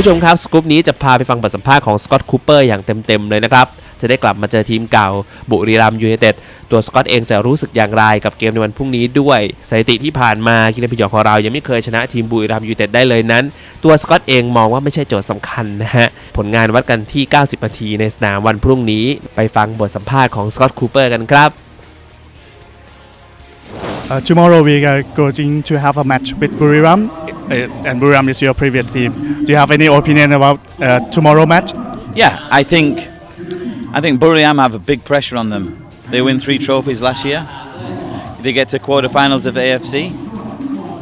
ผู้ชมครับสกู๊ปนี้จะพาไปฟังบทสัมภาษณ์ของสกอตคูเปอร์อย่างเต็มๆเลยนะครับ จะได้กลับมาเจอทีมเก่า บุรีรัมยูไนเต็ดตัวสกอตเองจะรู้สึกอย่างไรกับเกมในวันพรุ่งนี้ด้วยสถิติที่ผ่านมาคิรันพยองของเรายังไม่เคยชนะทีมบุรีรัมยูไนเต็ดได้เลยนั้น ตัวสกอตเองมองว่าไม่ใช่โจทย์สำคัญนะฮะ ผลงานวัดกันที่ 90 นาทีในสนามวันพรุ่งนี้ ไปฟังบทสัมภาษณ์ของสกอตคูเปอร์กันครับ Uh, tomorrow we are going to have a match with Buriram, and Buriram is your previous team. Do you have any opinion about uh, tomorrow match? Yeah, I think I think Buriram have a big pressure on them. They win three trophies last year. They get to quarterfinals of AFC.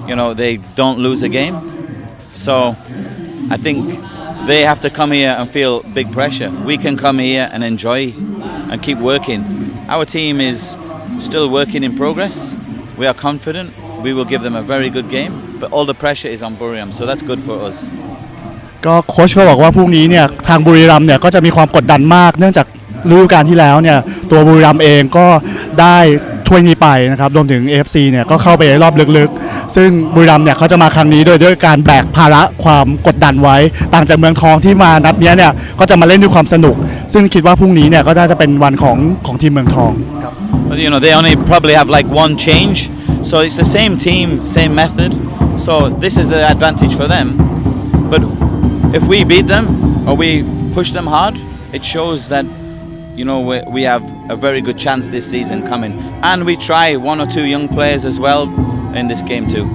You know, they don't lose a game. So I think they have to come here and feel big pressure. We can come here and enjoy and keep working. Our team is still working in progress. We are confident. We will give them a very good game. But all the pressure is on Buriram, so that's good for us. ก็โค้ชก็บอกว่าพรุ่งนี้เนี่ยทางบุรีรัมย์เนี่ยก็จะมีความกดดันมาก เนื่องจากฤดูกาลที่แล้วเนี่ยตัวบุรีรัมย์เองก็ได้ถ้วยนี้ไปนะครับรวมถึง AFC เนี่ยก็เข้าไปในรอบลึกๆ ซึ่งบุรีรัมย์เนี่ยเขาจะมาครั้งนี้โดยด้วยการแบกภาระความกดดันไว้ ต่างจากเมืองทองที่มานัดเนี้ยเนี่ยก็จะมาเล่นด้วยความสนุก ซึ่งคิดว่าพรุ่งนี้เนี่ยก็น่าจะเป็นวันของของทีมเมืองทองครับ But you know, they only probably have like one change. So it's the same team, same method. So this is the advantage for them. But if we beat them or we push them hard, it shows that you know we, we have a very good chance this season coming. And we try one or two young players as well in this game too.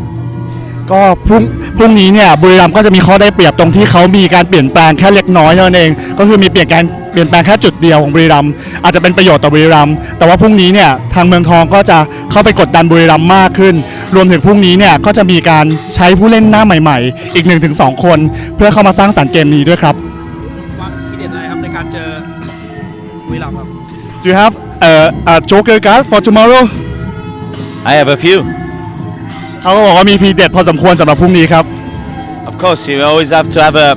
ก็พรุ่งพรุ่งนี้เนี่ยบุรีรัมย์ก็จะมีข้อได้เปรียบตรงที่เขามีการเปลี่ยนแปลงแค่เล็กน้อยเท่านั้นเอง ก็คือมีเปลี่ยนการ เปลี่ยนแปลงแค่จุดเดียวของบุรีรัมย์อาจจะเป็นประโยชน์ต่อบุรีรัมย์แต่ว่าพรุ่งนี้เนี่ยทางเมืองทองก็จะเข้าไปกดดันบุรีรัมย์มากขึ้น รวมถึงพรุ่งนี้เนี่ยก็จะมีการใช้ผู้เล่นหน้าใหม่ ๆ อีก 1-2 คน เพื่อเข้ามาสร้างสรรค์เกมนี้ด้วยครับวางทีเด็ดอะไรครับในการเจอบุรีรัมย์ครับ Do you have a, a joker card for tomorrow I have a few. เขาก็บอกว่ามีพีเด็ดพอสมควรสำหรับพรุ่งนี้ครับ Of course, you always have to have a,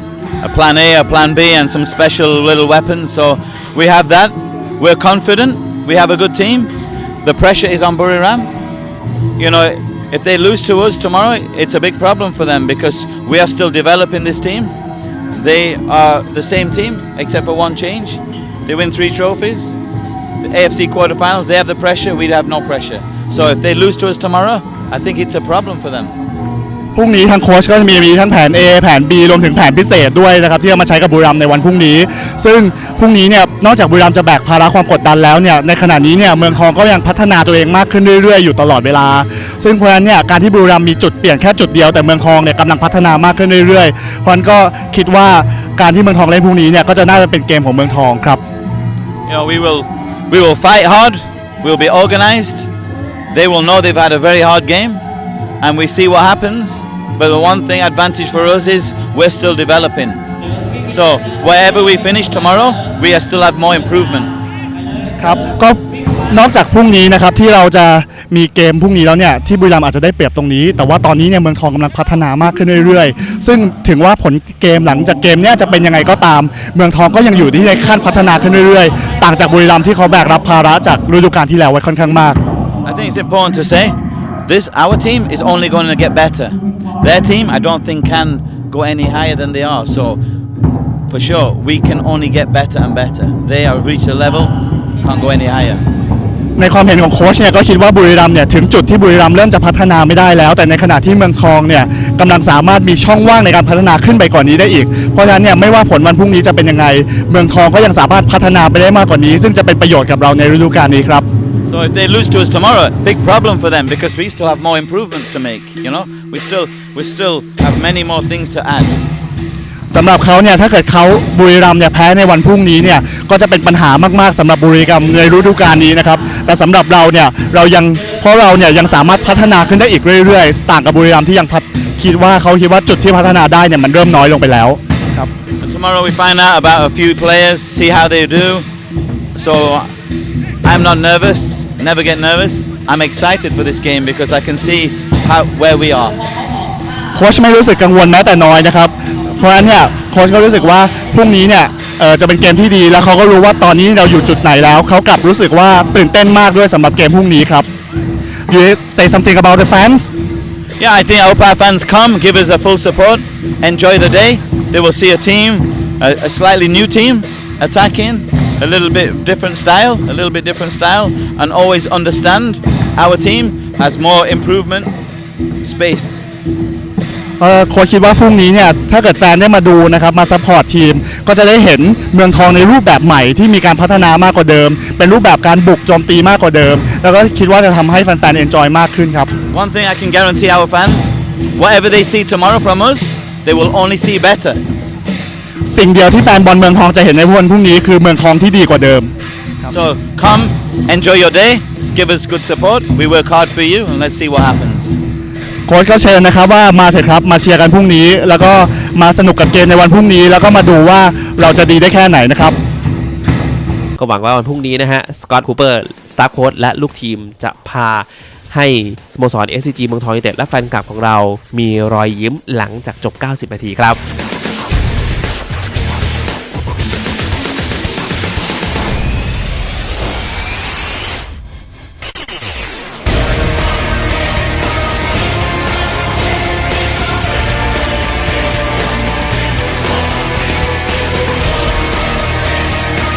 a plan A, a plan B, and some special little weapons. So we have that. We're confident. We have a good team. The pressure is on Buriram. You know, if they lose to us tomorrow, it's a big problem for them because we are still developing this team. They are the same team except for one change. They win three trophies. The AFC quarterfinals, they have the pressure. We have no pressure. So if they lose to us tomorrow, I think it's a problem for them. พรุ่งนี้ทางโค้ชก็จะมีมีทั้งแผน A แผน B รวมถึงแผนพิเศษด้วยนะครับที่จะมาใช้กับบุรีรัมย์ในวันพรุ่งนี้ ซึ่งพรุ่งนี้เนี่ยนอกจากบุรีรัมย์จะแบกภาระความกดดันแล้วเนี่ยในขณะนี้เนี่ยเมืองทองก็ยังพัฒนาตัวเองมากขึ้นเรื่อยๆอยู่ตลอดเวลา ซึ่งเพราะฉะนั้นเนี่ยการที่บุรีรัมย์มีจุดเปลี่ยนแค่จุดเดียวแต่เมืองทองเนี่ยกำลังพัฒนามากขึ้นเรื่อยๆเพราะฉะนั้นก็คิดว่าการที่เมืองทองเล่นพรุ่งนี้เนี่ยก็จะน่าจะเป็นเกมของเมืองทองครับ You know, we will we will fight hard. We'll be organized. They will know they've had a very hard game, and we see what happens. But the one thing advantage for us is we're still developing. So wherever we finish tomorrow, we are still have more improvement. ครับก็นอกจากพรุ่งนี้นะครับที่เราจะมีเกมพรุ่งนี้แล้วเนี่ยที่บุรีรัมย์อาจจะได้เปรียบตรงนี้ แต่ว่าตอนนี้เนี่ยเมืองทองกำลังพัฒนามากขึ้นเรื่อยๆ ซึ่งถึงว่าผลเกมหลังจากเกมเนี่ยจะเป็นยังไงก็ตาม เมืองทองก็ยังอยู่ที่ในขั้นพัฒนาขึ้นเรื่อยๆ ต่างจากบุรีรัมย์ที่เขาแบกรับภาระจากฤดูกาลที่แล้วไว้ค่อนข้างมาก I think it's important to say this our team is only going to get better. Their team, I don't think, can go any higher than they are. So for sure, we can only get better and better. They have reached a level, can't go any higher. ในความเห็นของโค้ชเนี่ยก็คิดว่าบุรีรัมย์เนี่ยถึงจุดที่บุรีรัมย์เริ่มจะพัฒนาไม่ได้แล้ว แต่ในขณะที่เมืองทองเนี่ยกำลังสามารถมีช่องว่างในการพัฒนาขึ้นไปกว่านนี้ได้อีก เพราะฉะนั้นเนี่ยไม่ว่าผลวันพรุ่งนี้จะเป็นยังไง เมืองทองก็ยังสามารถพัฒนาไปได้มากกว่านี้ ซึ่งจะเป็นประโยชน์กับเราในฤดูกาลนี้ครับ So if they lose to us tomorrow, big problem for them because we still have more improvements to make. You know, we still we still have many more things to add. สำหรับเขาเนี่ยถ้าเกิดเขาบุรีรัมย์เนี่ยแพ้ในวันพรุ่งนี้เนี่ยก็จะเป็นปัญหามากๆสำหรับบุรีรัมย์ในฤดูกาลนี้นะครับแต่สำหรับเราเนี่ยเรายังเพราะเราเนี่ยยังสามารถพัฒนาขึ้นได้อีกเรื่อยๆ ต่างกับบุรีรัมย์ที่ยังพัฒคิดว่าเขาคิดว่าจุดที่พัฒนาได้เนี่ยมันเริ่มน้อยลงไปแล้วครับ And tomorrow we find out about a few players, see how they do. So I'm not nervous. Never get nervous. I'm excited for this game because I can see how where we are. โค้ชไม่รู้สึกกังวลแม้แต่น้อยนะครับ เพราะฉะนั้นเนี่ยโค้ชก็รู้สึกว่าพรุ่งนี้เนี่ยเอ่อจะเป็นเกมที่ดี แล้วเขาก็รู้ว่าตอนนี้เราอยู่จุดไหนแล้ว เขากลับรู้สึกว่าตื่นเต้นมากด้วยสำหรับเกมพรุ่งนี้ครับ You say something about the fans Yeah, I think I hope our fans come, give us a full support, enjoy the day, they will see a team, a, a slightly new team attacking, a little bit different style, a little bit different style, and always understand our team has more improvement space. เอ่อโค้ชคิดว่าพรุ่งนี้เนี่ยถ้าเกิดแฟนได้มาดูนะครับมาซัพพอร์ตทีม ก็จะได้เห็นเมืองทองในรูปแบบใหม่ที่มีการพัฒนามากกว่าเดิม เป็นรูปแบบการบุกโจมตีมากกว่าเดิม แล้วก็คิดว่าจะทำให้แฟนๆเอนจอยมากขึ้นครับ One thing I can guarantee our fans, whatever they see tomorrow from us, they will only see better. สิ่งเดียวที่แฟนบอลเมืองทองจะเห็นในวันพรุ่งนี้คือเมืองทองที่ดีกว่าเดิม So come, enjoy your day, give us good support. We work hard for you, and let's see what happens. โค้ชก็เชิญนะครับว่ามาเถอะครับมาเชียร์กันพรุ่งนี้ แล้วก็มาสนุกกับเกมในวันพรุ่งนี้ แล้วก็มาดูว่าเราจะดีได้แค่ไหนนะครับ ก็หวังว่าวันพรุ่งนี้นะฮะ สกอตคูเปอร์ สตาฟโค้ชและลูกทีมจะพาให้สโมสร SCG เมืองทองยูไนเต็ดและแฟนคลับของเรา มีรอยยิ้มหลังจากจบ 90 นาทีครับ